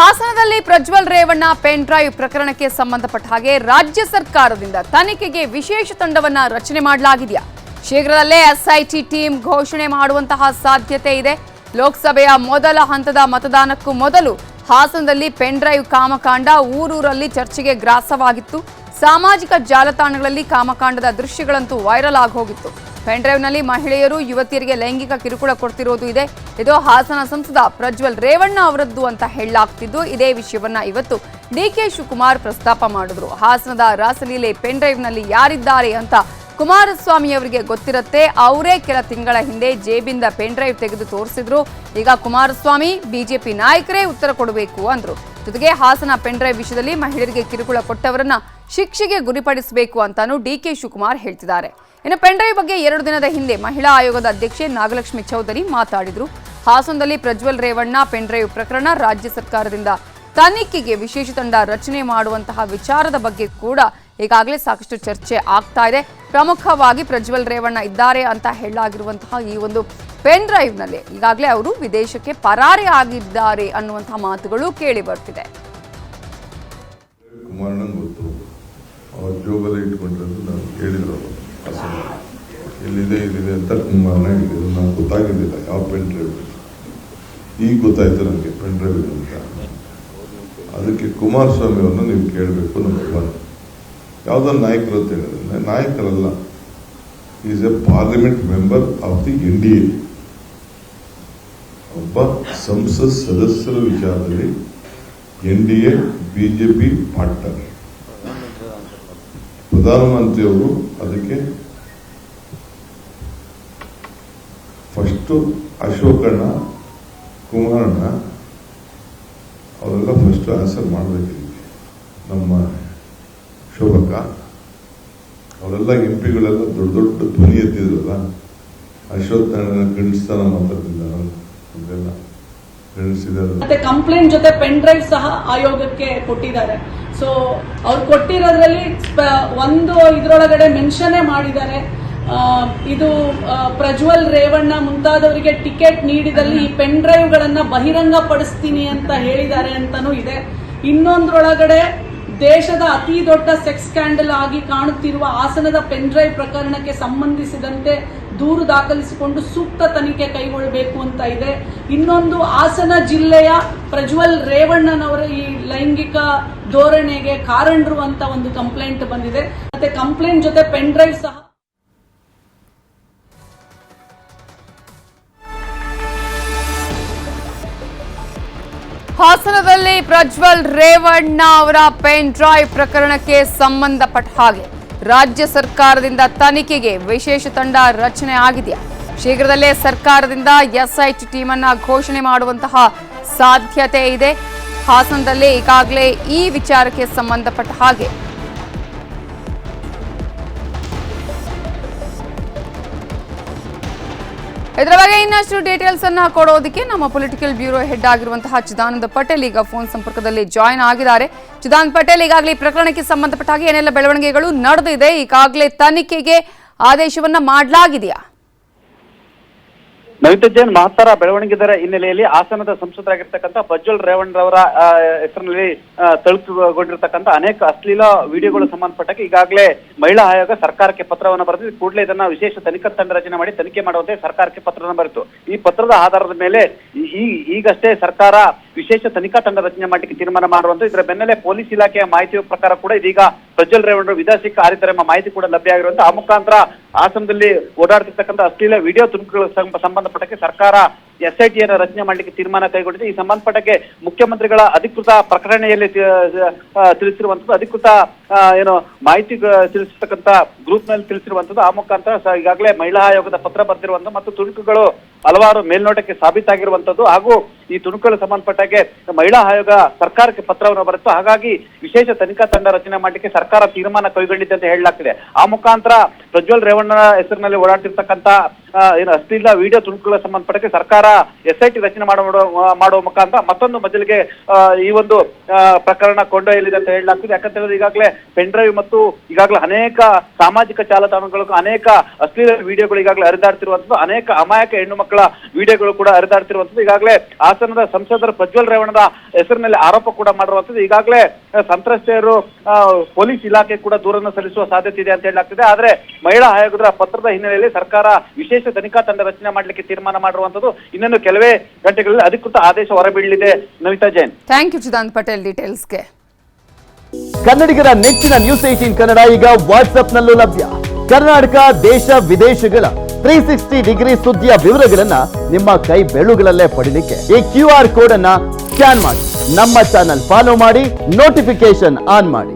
ಹಾಸನದಲ್ಲಿ Prajwal Revanna pen drive ಪ್ರಕರಣಕ್ಕೆ ಸಂಬಂಧಪಟ್ಟ ಹಾಗೆ ರಾಜ್ಯ ಸರ್ಕಾರದಿಂದ ತನಿಖೆಗೆ ವಿಶೇಷ ತಂಡವನ್ನ ರಚನೆ ಮಾಡಲಾಗಿದೆಯಾ? ಶೀಘ್ರದಲ್ಲೇ ಎಸ್ಐಟಿ ಟೀಮ್ ಘೋಷಣೆ ಮಾಡುವಂತಹ ಸಾಧ್ಯತೆ ಇದೆ. ಲೋಕಸಭೆಯ ಮೊದಲ ಹಂತದ ಮತದಾನಕ್ಕೂ ಮೊದಲು ಹಾಸನದಲ್ಲಿ ಪೆನ್ ಡ್ರೈವ್ ಕಾಮಕಾಂಡ ಊರೂರಲ್ಲಿ ಚರ್ಚೆಗೆ ಗ್ರಾಸವಾಗಿತ್ತು. ಸಾಮಾಜಿಕ ಜಾಲತಾಣಗಳಲ್ಲಿ ಕಾಮಕಾಂಡದ ದೃಶ್ಯಗಳಂತೂ ವೈರಲ್ ಆಗಿ ಹೋಗಿತ್ತು ಪೆನ್ ಡ್ರೈವ್ನಲ್ಲಿ ಮಹಿಳೆಯರು ಯುವತಿಯರಿಗೆ ಲೈಂಗಿಕ ಕಿರುಕುಳ ಕೊಡ್ತಿರೋದು ಇದೆ. ಇದು ಹಾಸನ ಸಂಸದ ಪ್ರಜ್ವಲ್ ರೇವಣ್ಣ ಅವರದ್ದು ಅಂತ ಹೇಳಲಾಗ್ತಿದ್ದು. ಇದೇ ವಿಷಯವನ್ನ ಇವತ್ತು ಡಿ ಕೆ ಶಿವಕುಮಾರ್ ಪ್ರಸ್ತಾಪ ಮಾಡಿದ್ರು. ಹಾಸನದ ರಾಸಲೀಲೆ ಪೆನ್ಡ್ರೈವ್ನಲ್ಲಿ ಯಾರಿದ್ದಾರೆ ಅಂತ ಕುಮಾರಸ್ವಾಮಿ ಅವರಿಗೆ ಗೊತ್ತಿರುತ್ತೆ. ಅವರೇ ಕೆಲ ತಿಂಗಳ ಹಿಂದೆ ಜೇಬಿಂದ ಪೆನ್ಡ್ರೈವ್ ತೆಗೆದು ತೋರಿಸಿದ್ರು. ಈಗ ಕುಮಾರಸ್ವಾಮಿ, ಬಿಜೆಪಿ ನಾಯಕರೇ ಉತ್ತರ ಕೊಡಬೇಕು ಅಂದ್ರು. ಜೊತೆಗೆ ಹಾಸನ ಪೆಂಡ್ರೈವ್ ವಿಷಯದಲ್ಲಿ ಮಹಿಳೆಯರಿಗೆ ಕಿರುಕುಳ ಕೊಟ್ಟವರನ್ನ ಶಿಕ್ಷೆಗೆ ಗುರಿಪಡಿಸಬೇಕು ಅಂತಾನು ಡಿಕೆ ಶಿವಕುಮಾರ್ ಹೇಳ್ತಿದ್ದಾರೆ. ಇನ್ನು ಪೆಂಡ್ರೈವ್ ಬಗ್ಗೆ ಎರಡು ದಿನದ ಹಿಂದೆ ಮಹಿಳಾ ಆಯೋಗದ ಅಧ್ಯಕ್ಷೆ ನಾಗಲಕ್ಷ್ಮಿ ಚೌಧರಿ ಮಾತಾಡಿದ್ರು. ಹಾಸನದಲ್ಲಿ ಪ್ರಜ್ವಲ್ ರೇವಣ್ಣ ಪೆಂಡ್ರೈವ್ ಪ್ರಕರಣ ರಾಜ್ಯ ಸರ್ಕಾರದಿಂದ ತನಿಖೆಗೆ ವಿಶೇಷ ತಂಡ ರಚನೆ ಮಾಡುವಂತಹ ವಿಚಾರದ ಬಗ್ಗೆ ಕೂಡ ಈಗಾಗಲೇ ಸಾಕಷ್ಟು ಚರ್ಚೆ ಆಗ್ತಾ ಇದೆ. ಪ್ರಮುಖವಾಗಿ ಪ್ರಜ್ವಲ್ ರೇವಣ್ಣ ಇದ್ದಾರೆ ಅಂತ ಹೇಳಲಾಗಿರುವಂತಹ ಈ ಒಂದು ಪೆನ್ ಡ್ರೈವ್ನಲ್ಲಿ ಈಗಾಗಲೇ ಅವರು ವಿದೇಶಕ್ಕೆ ಪರಾರಿ ಆಗಿದ್ದಾರೆ ಅನ್ನುವಂತಹ ಮಾತುಗಳು ಕೇಳಿ ಬರ್ತಿದೆ. ಎಲ್ಲಿದೆ ಇಲ್ಲಿದೆ ಅಂತ ಕುಮಾರಣ್ಣ ಹೇಳಿದ್ರು. ನಾನು ಗೊತ್ತಾಗಿದ್ದಿಲ್ಲ ಯಾವ ಪೆನ್ ಡ್ರೈವ್ ಈಗ ಗೊತ್ತಾಯ್ತು ನನಗೆ ಪೆನ್ ಡ್ರೈವ್ ಇದೆ ಅಂತ. ಅದಕ್ಕೆ ಕುಮಾರಸ್ವಾಮಿ ಅವ್ರನ್ನ ನೀವು ಕೇಳಬೇಕು ನಂಬರ್ ಒನ್ ಯಾವುದೋ ನಾಯಕರು ಅಂತ ಹೇಳಿದ್ರೆ. ನಾಯಕರಲ್ಲ. Is a parliament member of the N D A. ಒಬ್ಬ ಸಂಸತ್ ಸದಸ್ಯರ ವಿಚಾರದಲ್ಲಿ ಎನ್ ಡಿ ಎ ಬಿಜೆಪಿ ಮಾಡ್ತಾರೆ. ಪ್ರಧಾನಮಂತ್ರಿಯವರು ಅದಕ್ಕೆ ಫಸ್ಟು ಅಶೋಕಣ್ಣ, ಕುಮಾರಣ್ಣ ಅವರೆಲ್ಲ ಫಸ್ಟ್ ಆನ್ಸರ್ ಮಾಡಬೇಕಿದೆ. ನಮ್ಮ ಶೋಭಕ, ಅವರೆಲ್ಲ ಎಂ ಪಿಗಳೆಲ್ಲ ದೊಡ್ಡ ದೊಡ್ಡ ಧ್ವನಿ ಎತ್ತಿದ್ರಲ್ಲ ಅಶೋಕ್ ಗಂಡಸ್ತಾನ ಮಾತಾಡ್ತಿದ್ದ ಅದೆಲ್ಲ ಗಣಿಸಿದಾರೆ ಮತ್ತೆ ಕಂಪ್ಲೇಂಟ್ ಜೊತೆ ಪೆನ್ ಡ್ರೈವ್ ಸಹ ಆಯೋಗಕ್ಕೆ ಕೊಟ್ಟಿದ್ದಾರೆ. ಸೊ ಅವ್ರು ಕೊಟ್ಟಿರೋದ್ರಲ್ಲಿ ಒಂದು ಇದ್ರೊಳಗಡೆ ಮೆನ್ಷನ್ ಮಾಡಿದ್ದಾರೆ. ಇದು ಪ್ರಜ್ವಲ್ ರೇವಣ್ಣ ಮುಂತಾದವರಿಗೆ ಟಿಕೆಟ್ ನೀಡಿದಲ್ಲಿ ಈ ಪೆನ್ ಡ್ರೈವ್ಗಳನ್ನ ಬಹಿರಂಗ ಪಡಿಸ್ತೀನಿ ಅಂತ ಹೇಳಿದ್ದಾರೆ ಅಂತಾನೂ ಇದೆ. ಇನ್ನೊಂದ್ರೊಳಗಡೆ ದೇಶದ ಅತಿ ದೊಡ್ಡ ಸೆಕ್ಸ್ ಸ್ಕ್ಯಾಂಡಲ್ ಆಗಿ ಕಾಣುತ್ತಿರುವ ಹಾಸನದ ಪೆನ್ ಡ್ರೈವ್ ಪ್ರಕರಣಕ್ಕೆ ಸಂಬಂಧಿಸಿದಂತೆ ದೂರು ದಾಖಲಿಸಿಕೊಂಡು ಸೂಕ್ತ ತನಿಖೆ ಕೈಗೊಳ್ಳಬೇಕು ಅಂತ ಇದೆ. ಇನ್ನೊಂದು ಹಾಸನ ಜಿಲ್ಲೆಯ ಪ್ರಜ್ವಲ್ ರೇವಣ್ಣನವರ ಈ ಲೈಂಗಿಕ ಧೋರಣೆಗೆ ಕಾರಣರು ಅಂತ ಒಂದು ಕಂಪ್ಲೇಂಟ್ ಬಂದಿದೆ. ಮತ್ತೆ ಕಂಪ್ಲೇಂಟ್ ಜೊತೆ ಪೆನ್ ಡ್ರೈವ್ ಸಹ ಹಾಸನದಲ್ಲಿ ಪ್ರಜ್ವಲ್ ರೇವಣ್ಣ ಅವರ ಪೆನ್ ಡ್ರೈವ್ ಪ್ರಕರಣಕ್ಕೆ ಸಂಬಂಧಪಟ್ಟ ಹಾಗೆ. ರಾಜ್ಯ ಸರ್ಕಾರದಿಂದ ತನಿಖೆಗೆ ವಿಶೇಷ ತಂಡ ರಚನೆ ಆಗಿದೆಯಾ ಶೀಘ್ರದಲ್ಲೇ ಸರ್ಕಾರದಿಂದ ಎಸ್ಐಟಿ ಟೀಮ್ ಅನ್ನ ಘೋಷಣೆ ಮಾಡುವಂತಹ ಸಾಧ್ಯತೆ ಇದೆ. ಹಾಸನದಲ್ಲಿ ಈಗಾಗಲೇ ಈ ವಿಚಾರಕ್ಕೆ ಸಂಬಂಧಪಟ್ಟ ಹಾಗೆ. ಇದರ ಬಗ್ಗೆ ಇನ್ನಷ್ಟು ಡೀಟೇಲ್ಸ್ ಅನ್ನ ಕೊಡೋದಕ್ಕೆ ನಮ್ಮ ಪೊಲಿಟಿಕಲ್ ಬ್ಯೂರೋ ಹೆಡ್ ಆಗಿರುವಂತಹ ಚಿದಾನಂದ ಪಟೇಲ್ ಈಗ ಫೋನ್ ಸಂಪರ್ಕದಲ್ಲಿ ಜಾಯಿನ್ ಆಗಿದ್ದಾರೆ. ಚಿದಾನಂದ ಪಟೇಲ್, ಈಗಾಗಲೇ ಪ್ರಕರಣಕ್ಕೆ ಸಂಬಂಧಪಟ್ಟ ಹಾಗೆ ಏನೆಲ್ಲ ಬೆಳವಣಿಗೆಗಳು ನಡೆದಿದೆ, ಈಗಾಗಲೇ ತನಿಖೆಗೆ ಆದೇಶವನ್ನ ಮಾಡಲಾಗಿದೆಯಾ? ನವಿತಾ ಮಹತ್ತರ ಬೆಳವಣಿಗೆದರ ಹಿನ್ನೆಲೆಯಲ್ಲಿ ಹಾಸನದ ಸಂಸದರಾಗಿರ್ತಕ್ಕಂಥ ಪ್ರಜ್ವಲ್ ರೇವಣ್ ರವರ ಹೆಸರಿನಲ್ಲಿ ತಳುಕುಗೊಂಡಿರ್ತಕ್ಕಂಥ ಅನೇಕ ಅಶ್ಲೀಲ ವಿಡಿಯೋಗಳು ಸಂಬಂಧಪಟ್ಟಕ್ಕೆ ಈಗಾಗಲೇ ಮಹಿಳಾ ಆಯೋಗ ಸರ್ಕಾರಕ್ಕೆ ಪತ್ರವನ್ನು ಬರೆದು ಕೂಡಲೇ ಇದನ್ನ ವಿಶೇಷ ತನಿಖಾ ತಂಡ ರಚನೆ ಮಾಡಿ ತನಿಖೆ ಮಾಡುವಂತೆ ಸರ್ಕಾರಕ್ಕೆ ಪತ್ರವನ್ನು ಬರೆತು ಈ ಪತ್ರದ ಆಧಾರದ ಮೇಲೆ ಈಗಷ್ಟೇ ಸರ್ಕಾರ ವಿಶೇಷ ತನಿಖಾ ತಂಡ ರಚನೆ ಮಾಡಲಿಕ್ಕೆ ತೀರ್ಮಾನ ಮಾಡುವಂತ ಇದರ ಬೆನ್ನಲ್ಲೇ ಪೊಲೀಸ್ ಇಲಾಖೆಯ ಮಾಹಿತಿ ಪ್ರಕಾರ ಕೂಡ ಇದೀಗ ಪ್ರಜ್ವಲ್ ರೇವಣ್ಣರು ವಿದಾಸಿ ಎಂಬ ಮಾಹಿತಿ ಕೂಡ ಲಭ್ಯ ಆಗಿರುವಂತ ಆ ಮುಖಾಂತರ ಆಸನದಲ್ಲಿ ಓಡಾಡ್ತಿರ್ತಕ್ಕಂಥ ಅಶ್ಲೀಲ ವಿಡಿಯೋ ತುಣುಕುಗಳ ಸಂಬ- ಸಂಬಂಧಪಟ್ಟಕ್ಕೆ ಸರ್ಕಾರ ಎಸ್ಐಟಿಯನ್ನು ರಚನೆ ಮಾಡಲಿಕ್ಕೆ ತೀರ್ಮಾನ ಕೈಗೊಂಡಿದೆ. ಈ ಸಂಬಂಧಪಟ್ಟಕ್ಕೆ ಮುಖ್ಯಮಂತ್ರಿಗಳ ಅಧಿಕೃತ ಪ್ರಕಟಣೆಯಲ್ಲಿ ತಿಳಿಸಿರುವಂಥದ್ದು ತಿಳಿಸಿರುವಂತದ್ದು, ಅಧಿಕೃತ ಏನು ಮಾಹಿತಿ ತಿಳಿಸಿರ್ತಕ್ಕಂಥ ಗ್ರೂಪ್ನಲ್ಲಿ ತಿಳಿಸಿರುವಂತದ್ದು, ಆ ಮುಖಾಂತರ ಈಗಾಗಲೇ ಮಹಿಳಾ ಆಯೋಗದ ಪತ್ರ ಬರೆದಿರುವಂತ ಮತ್ತು ತುಣುಕುಗಳು ಹಲವಾರು ಮೇಲ್ನೋಟಕ್ಕೆ ಸಾಬೀತಾಗಿರುವಂಥದ್ದು ಹಾಗೂ ಈ ತುಣುಕುಗಳು ಸಂಬಂಧಪಟ್ಟಾಗೆ ಮಹಿಳಾ ಆಯೋಗ ಸರ್ಕಾರಕ್ಕೆ ಪತ್ರವನ್ನು ಬರೆತು ಹಾಗಾಗಿ ವಿಶೇಷ ತನಿಖಾ ತಂಡ ರಚನೆ ಮಾಡಲಿಕ್ಕೆ ಸರ್ಕಾರ ತೀರ್ಮಾನ ಕೈಗೊಂಡಿದೆ ಅಂತ ಹೇಳಲಾಗ್ತಿದೆ. ಆ ಮುಖಾಂತರ ಪ್ರಜ್ವಲ್ ರೇವಣ್ಣನ ಹೆಸರಿನಲ್ಲಿ ಓಡಾಡ್ತಿರ್ತಕ್ಕಂಥ ಏನು ಅಶ್ಲೀಲ ವಿಡಿಯೋ ತುಣುಕುಗಳ ಸಂಬಂಧಪಟ್ಟಕ್ಕೆ ಸರ್ಕಾರ ಎಸ್ ಐ ಟಿ ರಚನೆ ಮಾಡುವ ಮಾಡುವ ಮುಖಾಂತರ ಮತ್ತೊಂದು ಮಜಲಿಗೆ ಈ ಒಂದು ಪ್ರಕರಣ ಕೊಂಡೊಯ್ಯಲಿದೆ ಅಂತ ಹೇಳಲಾಗ್ತದೆ. ಯಾಕಂತ ಹೇಳಿದ್ರೆ ಈಗಾಗಲೇ ಪೆನ್ ಡ್ರೈವ್ ಮತ್ತು ಈಗಾಗಲೇ ಅನೇಕ ಸಾಮಾಜಿಕ ಜಾಲತಾಣಗಳು ಅನೇಕ ಅಶ್ಲೀಲ ವಿಡಿಯೋಗಳು ಈಗಾಗಲೇ ಹರಿದಾಡ್ತಿರುವಂತದ್ದು ಅನೇಕ ಅಮಾಯಕ ಹೆಣ್ಣು ಮಕ್ಕಳ ವಿಡಿಯೋಗಳು ಕೂಡ ಹರಿದಾಡ್ತಿರುವಂತದ್ದು ಈಗಾಗಲೇ ಹಾಸನದ ಸಂಸದರ ಪ್ರಜ್ವಲ್ ರೇವಣದ ಹೆಸರಿನಲ್ಲಿ ಆರೋಪ ಕೂಡ ಮಾಡಿರುವಂತದ್ದು ಈಗಾಗಲೇ ಸಂತ್ರಸ್ತೆಯರು ಪೊಲೀಸ್ ಇಲಾಖೆ ಕೂಡ ದೂರನ್ನು ಸಲ್ಲಿಸುವ ಸಾಧ್ಯತೆ ಇದೆ ಅಂತ ಹೇಳಲಾಗ್ತಿದೆ. ಆದ್ರೆ ಮಹಿಳಾ ಆಯೋಗದ ಪತ್ರದ ಹಿನ್ನೆಲೆಯಲ್ಲಿ ಸರ್ಕಾರ ವಿಶೇಷ ತನಿಖಾ ತಂಡ ರಚನೆ ಮಾಡಲಿಕ್ಕೆ ತೀರ್ಮಾನ ಮಾಡಿರುವಂತದ್ದು ಇನ್ನೊಂದು ಕೆಲವೇ ಗಂಟೆಗಳಲ್ಲಿ ಅಧಿಕೃತ ಆದೇಶ ಹೊರಬೀಳಲಿದೆ. ನವಿತಾ ಜೈನ್. ಥ್ಯಾಂಕ್ ಯು ಚಿದಾಂತ್ ಪಟೇಲ್ ಡೀಟೇಲ್ಸ್ಗೆ ಕನ್ನಡಿಗರ ನೆಚ್ಚಿನ ನ್ಯೂಸ್ ಏಟೀನ್ ಕನ್ನಡ ಈಗ ವಾಟ್ಸ್ಆಪ್ನಲ್ಲೂ ಲಭ್ಯ. ಕರ್ನಾಟಕ ದೇಶ ವಿದೇಶಗಳ ತ್ರೀ ಸಿಕ್ಸ್ಟಿ ಡಿಗ್ರಿ ಸುದ್ದಿಯ ವಿವರಗಳನ್ನ ನಿಮ್ಮ ಕೈ ಬೆಳುಗಳಲ್ಲೇ ಪಡಿಲಿಕ್ಕೆ ಈ ಕ್ಯೂ ಆರ್ ಕೋಡ್ ಅನ್ನ ಸ್ಕ್ಯಾನ್ ಮಾಡಿ. ನಮ್ಮ ಚಾನಲ್ ಫಾಲೋ ಮಾಡಿ ನೋಟಿಫಿಕೇಶನ್ ಆನ್ ಮಾಡಿ.